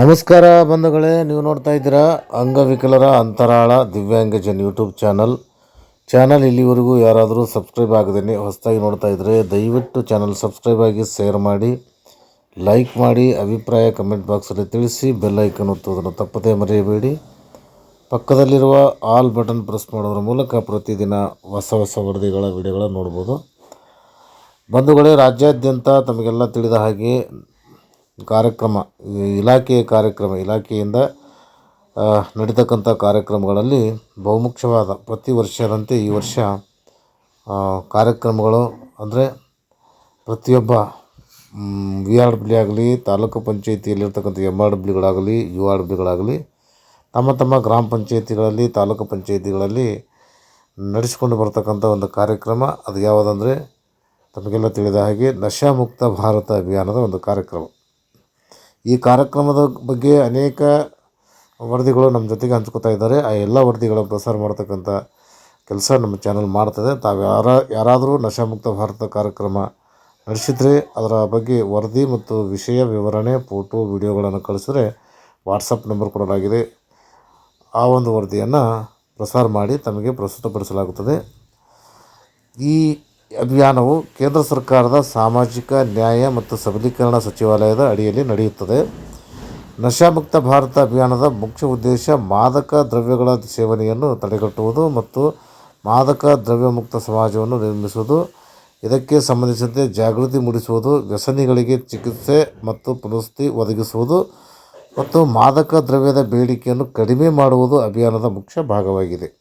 ನಮಸ್ಕಾರ ಬಂಧುಗಳೇ, ನೀವು ನೋಡ್ತಾ ಇದ್ದೀರಾ ಅಂಗವಿಕಲರ ಅಂತರಾಳ ದಿವ್ಯಾಂಗಜನ್ ಯೂಟ್ಯೂಬ್ ಚಾನಲ್. ಚಾನಲ್ ಇಲ್ಲಿವರೆಗೂ ಯಾರಾದರೂ ಸಬ್ಸ್ಕ್ರೈಬ್ ಆಗದೇನೆ ಹೊಸದಾಗಿ ನೋಡ್ತಾ ಇದ್ದರೆ ದಯವಿಟ್ಟು ಚಾನಲ್ ಸಬ್ಸ್ಕ್ರೈಬ್ ಆಗಿ ಶೇರ್ ಮಾಡಿ, ಲೈಕ್ ಮಾಡಿ, ಅಭಿಪ್ರಾಯ ಕಮೆಂಟ್ ಬಾಕ್ಸಲ್ಲಿ ತಿಳಿಸಿ, ಬೆಲ್ ಐಕನ್ ಒತ್ತುವುದನ್ನು ತಪ್ಪದೇ ಮರೆಯಬೇಡಿ. ಪಕ್ಕದಲ್ಲಿರುವ ಆಲ್ ಬಟನ್ ಪ್ರೆಸ್ ಮಾಡೋದ್ರ ಮೂಲಕ ಪ್ರತಿದಿನ ಹೊಸ ಹೊಸ ವರದಿಗಳ ವಿಡಿಯೋಗಳನ್ನು ನೋಡ್ಬೋದು. ಬಂಧುಗಳೇ, ರಾಜ್ಯಾದ್ಯಂತ ತಮಗೆಲ್ಲ ತಿಳಿದ ಹಾಗೆ ಕಾರ್ಯಕ್ರಮ ಇಲಾಖೆಯ ಕಾರ್ಯಕ್ರಮ, ಇಲಾಖೆಯಿಂದ ನಡಿತಕ್ಕಂಥ ಕಾರ್ಯಕ್ರಮಗಳಲ್ಲಿ ಬಹುಮುಖ್ಯವಾದ ಪ್ರತಿ ವರ್ಷದಂತೆ ಈ ವರ್ಷ ಕಾರ್ಯಕ್ರಮಗಳು ಅಂದರೆ ಪ್ರತಿಯೊಬ್ಬ ವಿ ಆರ್ ಡಬ್ಲ್ಯೂ ಆಗಲಿ, ತಾಲೂಕು ಪಂಚಾಯಿತಿಯಲ್ಲಿರ್ತಕ್ಕಂಥ ಎಂ ಆರ್ ಡಬ್ಲ್ಯೂಗಳಾಗಲಿ, ಯು ಆರ್ ಡಬ್ಲ್ಯೂಗಳಾಗಲಿ, ತಮ್ಮ ತಮ್ಮ ಗ್ರಾಮ ಪಂಚಾಯಿತಿಗಳಲ್ಲಿ, ತಾಲೂಕು ಪಂಚಾಯಿತಿಗಳಲ್ಲಿ ನಡೆಸಿಕೊಂಡು ಬರ್ತಕ್ಕಂಥ ಒಂದು ಕಾರ್ಯಕ್ರಮ. ಅದು ಯಾವುದಂದರೆ ತಮಗೆಲ್ಲ ತಿಳಿದ ಹಾಗೆ ನಶಾಮುಕ್ತ ಭಾರತ ಅಭಿಯಾನದ ಒಂದು ಕಾರ್ಯಕ್ರಮ. ಈ ಕಾರ್ಯಕ್ರಮದ ಬಗ್ಗೆ ಅನೇಕ ವರದಿಗಳು ನಮ್ಮ ಜೊತೆಗೆ ಹಂಚ್ಕೋತಾ ಇದ್ದಾರೆ. ಆ ಎಲ್ಲ ವರದಿಗಳ ಪ್ರಸಾರ ಮಾಡ್ತಕ್ಕಂಥ ಕೆಲಸ ನಮ್ಮ ಚಾನಲ್ ಮಾಡ್ತದೆ. ತಾವು ಯಾರ, ಯಾರಾದರೂ ನಶಾಮುಕ್ತ ಭಾರತ ಕಾರ್ಯಕ್ರಮ ನಡೆಸಿದರೆ ಅದರ ಬಗ್ಗೆ ವರದಿ ಮತ್ತು ವಿಷಯ ವಿವರಣೆ ಫೋಟೋ ವಿಡಿಯೋಗಳನ್ನು ಕಳಿಸಿದ್ರೆ ವಾಟ್ಸಪ್ ನಂಬರ್ ಕೊಡಲಾಗಿದೆ. ಆ ಒಂದು ವರದಿಯನ್ನು ಪ್ರಸಾರ ಮಾಡಿ ತಮಗೆ ಪ್ರಸ್ತುತಪಡಿಸಲಾಗುತ್ತದೆ. ಈ ಅಭಿಯಾನವು ಕೇಂದ್ರ ಸರ್ಕಾರದ ಸಾಮಾಜಿಕ ನ್ಯಾಯ ಮತ್ತು ಸಬಲೀಕರಣ ಸಚಿವಾಲಯದ ಅಡಿಯಲ್ಲಿ ನಡೆಯುತ್ತದೆ. ನಶಾಮುಕ್ತ ಭಾರತ ಅಭಿಯಾನದ ಮುಖ್ಯ ಉದ್ದೇಶ ಮಾದಕ ದ್ರವ್ಯಗಳ ಸೇವನೆಯನ್ನು ತಡೆಗಟ್ಟುವುದು ಮತ್ತು ಮಾದಕ ದ್ರವ್ಯ ಮುಕ್ತ ಸಮಾಜವನ್ನು ನಿರ್ಮಿಸುವುದು. ಇದಕ್ಕೆ ಸಂಬಂಧಿಸಿದಂತೆ ಜಾಗೃತಿ ಮೂಡಿಸುವುದು, ವ್ಯಸನಿಗಳಿಗೆ ಚಿಕಿತ್ಸೆ ಮತ್ತು ಪುನಸ್ತಿ ಒದಗಿಸುವುದು ಮತ್ತು ಮಾದಕ ದ್ರವ್ಯದ ಬೇಡಿಕೆಯನ್ನು ಕಡಿಮೆ ಮಾಡುವುದು ಅಭಿಯಾನದ ಮುಖ್ಯ ಭಾಗವಾಗಿದೆ.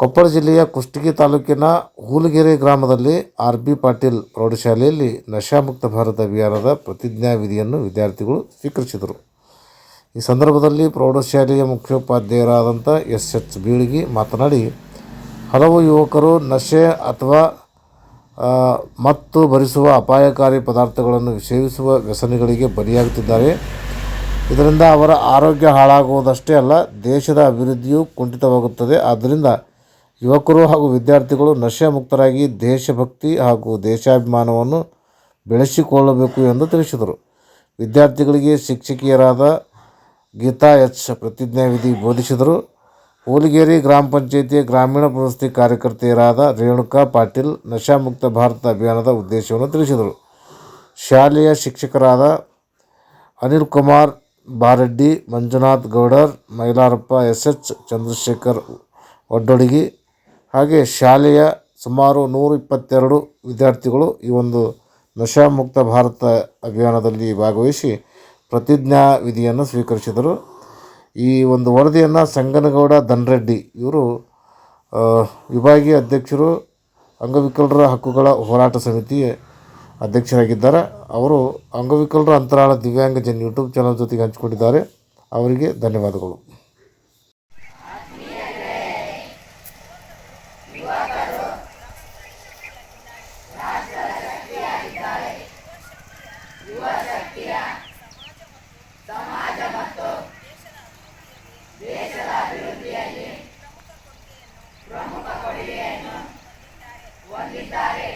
ಕೊಪ್ಪಳ ಜಿಲ್ಲೆಯ ಕುಷ್ಟಗಿ ತಾಲೂಕಿನ ಹೂಲಗೆರೆ ಗ್ರಾಮದಲ್ಲಿ ಆರ್ ಬಿ ಪಾಟೀಲ್ ಪ್ರೌಢಶಾಲೆಯಲ್ಲಿ ನಶಾಮುಕ್ತ ಭಾರತ ಅಭಿಯಾನದ ಪ್ರತಿಜ್ಞಾ ವಿಧಿಯನ್ನು ವಿದ್ಯಾರ್ಥಿಗಳು ಸ್ವೀಕರಿಸಿದರು. ಈ ಸಂದರ್ಭದಲ್ಲಿ ಪ್ರೌಢಶಾಲೆಯ ಮುಖ್ಯೋಪಾಧ್ಯಾಯರಾದಂಥ ಎಸ್ ಎಚ್ ಬೀಳಗಿ ಮಾತನಾಡಿ, ಹಲವು ಯುವಕರು ನಶೆ ಅಥವಾ ಮತ್ತು ಭರಿಸುವ ಅಪಾಯಕಾರಿ ಪದಾರ್ಥಗಳನ್ನು ಸೇವಿಸುವ ವ್ಯಸನಿಗಳಿಗೆ ಬಲಿಯಾಗುತ್ತಿದ್ದಾರೆ. ಇದರಿಂದ ಅವರ ಆರೋಗ್ಯ ಹಾಳಾಗುವುದಷ್ಟೇ ಅಲ್ಲ, ದೇಶದ ಅಭಿವೃದ್ಧಿಯೂ ಕುಂಠಿತವಾಗುತ್ತದೆ. ಆದ್ದರಿಂದ ಯುವಕರು ಹಾಗೂ ವಿದ್ಯಾರ್ಥಿಗಳು ನಶೆ ಮುಕ್ತರಾಗಿ ದೇಶಭಕ್ತಿ ಹಾಗೂ ದೇಶಾಭಿಮಾನವನ್ನು ಬೆಳೆಸಿಕೊಳ್ಳಬೇಕು ಎಂದು ತಿಳಿಸಿದರು. ವಿದ್ಯಾರ್ಥಿಗಳಿಗೆ ಶಿಕ್ಷಕಿಯರಾದ ಗೀತಾ ಎಚ್. ಪ್ರತಿಜ್ಞಾವಿಧಿ ಬೋಧಿಸಿದರು. ಹೋಲಿಗೇರಿ ಗ್ರಾಮ ಪಂಚಾಯಿತಿಯ ಗ್ರಾಮೀಣ ಪ್ರಶಸ್ತಿ ಕಾರ್ಯಕರ್ತೆಯರಾದ ರೇಣುಕಾ ಪಾಟೀಲ್ ನಶಾಮುಕ್ತ ಭಾರತ ಅಭಿಯಾನದ ಉದ್ದೇಶವನ್ನು ತಿಳಿಸಿದರು. ಶಾಲೆಯ ಶಿಕ್ಷಕರಾದ ಅನಿಲ್ ಕುಮಾರ್, ಬಾರೆಡ್ಡಿ, ಮಂಜುನಾಥ್ ಗೌಡರ್, ಮೈಲಾರಪ್ಪ, ಎಸ್. ಎಚ್. ಚಂದ್ರಶೇಖರ್ ಒಡ್ಡೊಡಿಗಿ ಹಾಗೆ ಶಾಲೆಯ ಸುಮಾರು ನೂರ ಇಪ್ಪತ್ತೆರಡು ವಿದ್ಯಾರ್ಥಿಗಳು ಈ ಒಂದು ನಶಾಮುಕ್ತ ಭಾರತ ಅಭಿಯಾನದಲ್ಲಿ ಭಾಗವಹಿಸಿ ಪ್ರತಿಜ್ಞಾ ವಿಧಿಯನ್ನು ಸ್ವೀಕರಿಸಿದರು. ಈ ಒಂದು ವರದಿಯನ್ನು ಸಂಗನಗೌಡ ದನ್ರೆಡ್ಡಿ ಇವರು ವಿಭಾಗೀಯ ಅಧ್ಯಕ್ಷರು, ಅಂಗವಿಕಲರ ಹಕ್ಕುಗಳ ಹೋರಾಟ ಸಮಿತಿ ಅಧ್ಯಕ್ಷರಾಗಿದ್ದಾರೆ. ಅವರು ಅಂಗವಿಕಲರ ಅಂತರಾಳ ದಿವ್ಯಾಂಗ ಜನ್ ಯೂಟ್ಯೂಬ್ ಚಾನಲ್ ಜೊತೆಗೆ ಹಂಚಿಕೊಂಡಿದ್ದಾರೆ. ಅವರಿಗೆ ಧನ್ಯವಾದಗಳು. Everybody.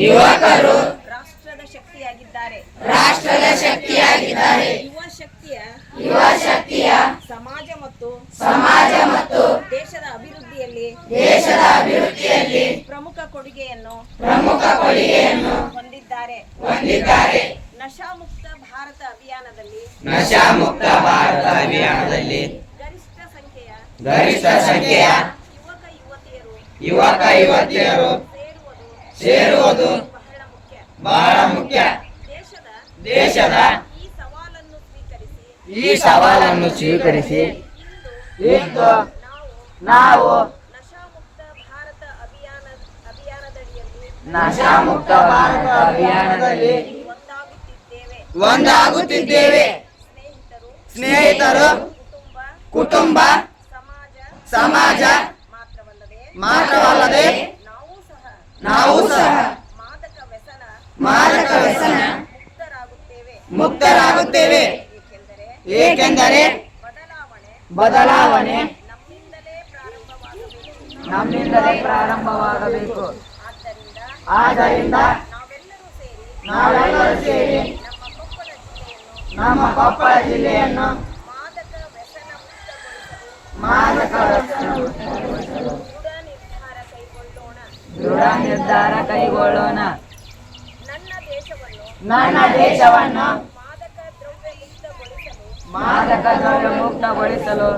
ಯುವಕರು ರಾಷ್ಟ್ರದ ಶಕ್ತಿಯಾಗಿದ್ದಾರೆ. ರಾಷ್ಟ್ರದ ಶಕ್ತಿಯಾಗಿದ್ದಾರೆ. ಯುವ ಶಕ್ತಿಯ ಯುವ ಶಕ್ತಿಯ ಸಮಾಜ ಮತ್ತು ಸಮಾಜ ಮತ್ತು ದೇಶದ ಅಭಿವೃದ್ಧಿಯಲ್ಲಿ ದೇಶದ ಅಭಿವೃದ್ಧಿಯಲ್ಲಿ ಪ್ರಮುಖ ಕೊಡುಗೆಯನ್ನು ಪ್ರಮುಖ ಕೊಡುಗೆಯನ್ನು ಹೊಂದಿದ್ದಾರೆ. ಹೊಂದಿದ್ದಾರೆ. ನಶಾಮುಕ್ತ ಭಾರತ ಅಭಿಯಾನದಲ್ಲಿ ನಶಾಮುಕ್ತ ಭಾರತ ಅಭಿಯಾನದಲ್ಲಿ ಗರಿಷ್ಠ ಸಂಖ್ಯೆಯ ಗರಿಷ್ಠ ಸಂಖ್ಯೆಯ ಯುವಕ ಯುವತಿಯರು ಯುವಕ ಯುವತಿಯರು ಸೇರುವುದು ಬಹಳ ಮುಖ್ಯ. ದೇಶದ ಈ ಸವಾಲನ್ನು ಸ್ವೀಕರಿಸಿ. ಇಂದು ನಾವು ನಶಾ ನಶಾಮುಕ್ತ ಭಾರತ ಅಭಿಯಾನದಲ್ಲಿ ಒಂದಾಗುತ್ತಿದ್ದೇವೆ. ಸ್ನೇಹಿತರು, ಕುಟುಂಬ, ಸಮಾಜ ಮಾತ್ರವಲ್ಲದೆ ನಾವು ಸಹ ಮಾದಕ ವ್ಯಸನ ಮುಕ್ತರಾಗುತ್ತೇವೆ. ಏಕೆಂದರೆ ಬದಲಾವಣೆ ನಮ್ಮಿಂದಲೇ ಪ್ರಾರಂಭವಾಗಬೇಕು. ಆದ್ದರಿಂದ ನಾವೆಲ್ಲರೂ ಸೇರಿ ನಮ್ಮ ಕೊಪ್ಪಳ ಜಿಲ್ಲೆಯನ್ನು ಮಾದಕ ವ್ಯಸನ ಮುಕ್ತಗೊಳಿಸಲು ಮಾದಕ ವ್ಯಸನ ಮುಕ್ತಗೊಳಿಸಲು ದೃಢ ನಿರ್ಧಾರ ಕೈಗೊಳ್ಳೋಣ ದೃಢ ನಿರ್ಧಾರ ಕೈಗೊಳ್ಳೋಣ. ನನ್ನ ದೇಶವನ್ನು ಮಾದಕ ದ್ರವ್ಯ ಮುಕ್ತಗೊಳಿಸಲು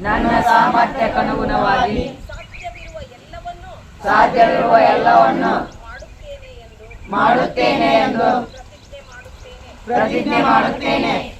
ನನ್ನ ಸಾಮರ್ಥ್ಯಕ್ಕನುಗುಣವಾಗಿ ಸಾಧ್ಯವಿರುವ ಎಲ್ಲವನ್ನೂ ಮಾಡುತ್ತೇನೆ ಎಂದು ಪ್ರತಿಜ್ಞೆ ಮಾಡುತ್ತೇನೆ.